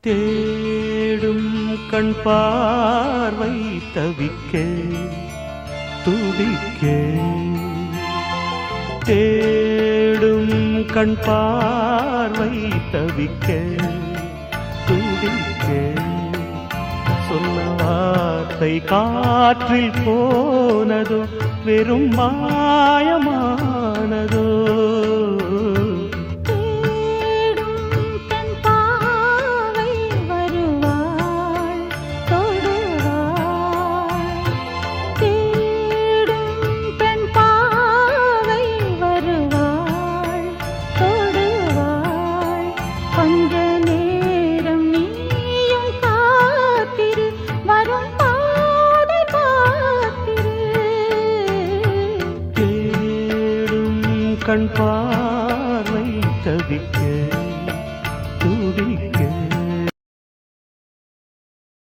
தேடும் கண் பார்வை தவிக்க துடிக்க. தேடும் கண் பார்வை தவிக்க துடிக்க. சொன்ன வார்த்தை காற்றில் போனதும் வெறும் மாயம்? கண் பார்வை தவிக்க